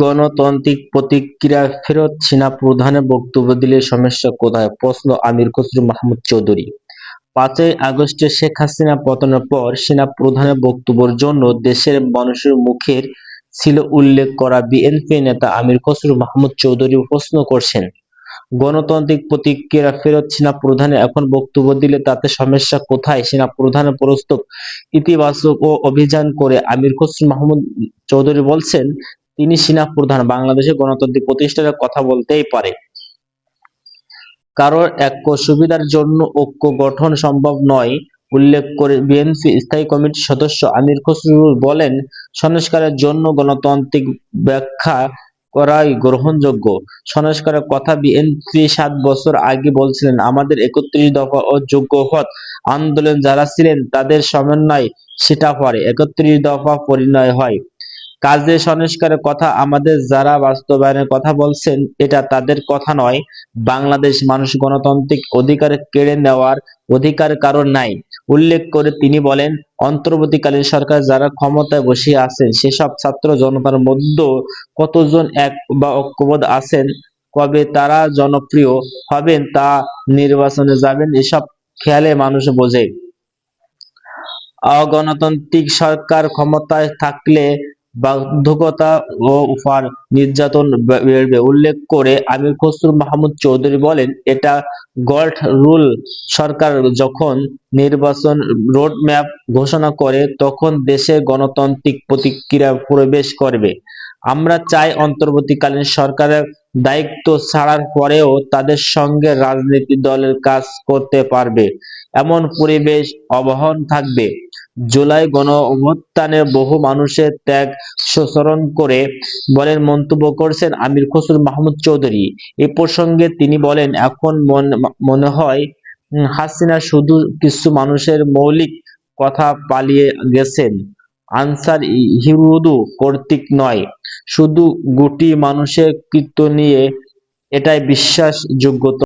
গণতান্ত্রিক প্রতিক্রিয়া ফেরত সেনা প্রধানের বক্তব্য দিলে সমস্যা কোথায়? প্রশ্ন আমির খসরু মাহমুদ চৌধুরী। পাঁচই আগস্টে শেখ হাসিনা পতনের পর সেনা প্রধানের বক্তব্যের জন্য দেশের মানুষের মুখের ছিল উল্লেখ করা বিএনপি নেতা আমির খসরু মাহমুদ চৌধুরী প্রশ্ন করছেন, গণতান্ত্রিক প্রতিক্রিয়া ফেরত সেনা প্রধানে এখন বক্তব্য দিলে তাতে সমস্যা কোথায় সেনা প্রধানের প্রস্তাব ইতিবাচক ও অভিযান করে আমির খসরু মাহমুদ চৌধুরী বলছেন তিনি সেনা প্রধান বাংলাদেশে গণতান্ত্রিক প্রতিষ্ঠানের কথা বলতেই পারে। কারোর ঐক্য সুবিধার জন্য ঐক্য গঠন সম্ভব নয়, উল্লেখ করে বিএনপি স্থায়ী কমিটির সদস্য আমির খসরু বলেন, সংস্কারের জন্য গণতান্ত্রিক ব্যাখ্যা করাই গ্রহণযোগ্য। সংস্কারের কথা বিএনপি সাত বছর আগে বলছিলেন, আমাদের একত্রিশ দফা ও যোগ্য হত আন্দোলন যারা ছিলেন, তাদের সমন্বয় সেটা পরে। একত্রিশ দফা পরিণয় হয়। কাজে সংস্কারের কথা আমাদের যারা বাস্তবায়নের কথা বলছেন, এটা তাদের কথা নয়। বাংলাদেশ মানুষ গণতান্ত্রিক অধিকার কেড়ে নেওয়ার অধিকার কারণ নাই। উল্লেখ করে তিনি বলেন, অন্তর্বর্তীকালীন সরকার যারা ক্ষমতায় বসে আছেন, সেসব ছাত্র জনতার মধ্যে কতজন এক বা ঐক্যবোধ আছেন, কবে তারা জনপ্রিয় হবেন, তা নির্বাচনে যাবেন, এসব খেয়ালে মানুষ বোঝে। অগণতান্ত্রিক সরকার ক্ষমতায় থাকলে বাধ্যকতা ও উপর নির্যাতন উল্লেখ করে আমির খসরু মাহমুদ চৌধুরী বলেন, এটা গল্ড রুল সরকার যখন নির্বাচন রোডম্যাপ ঘোষণা করে, তখন দেশে গণতান্ত্রিক প্রতিক্রিয়া প্রবেশ করবে। আমরা চাই অন্তর্বর্তীকালীন সরকারের দায়িত্ব ছাড়ার পরেও তাদের সঙ্গে রাজনীতি দলের কাজ করতে পারবে। এমন পরিবেশ অবহন থাকবে। জুলাই গণ অভ্যুত্থানে বহু মানুষের ত্যাগ স্মরণ করে বলেন মন্তব্য করেছেন আমির খসরু মাহমুদ চৌধুরী। এ প্রসঙ্গে তিনি বলেন, এখন মনে হয় হাসিনা শুধু কিছু মানুষের মৌলিক কথা পালিয়ে গেছেন। আনসার হিরুদু কর্তৃক নয়, শুধু গুটি মানুষের কৃত্য নিয়ে এটাই বিশ্বাসযোগ্যতা।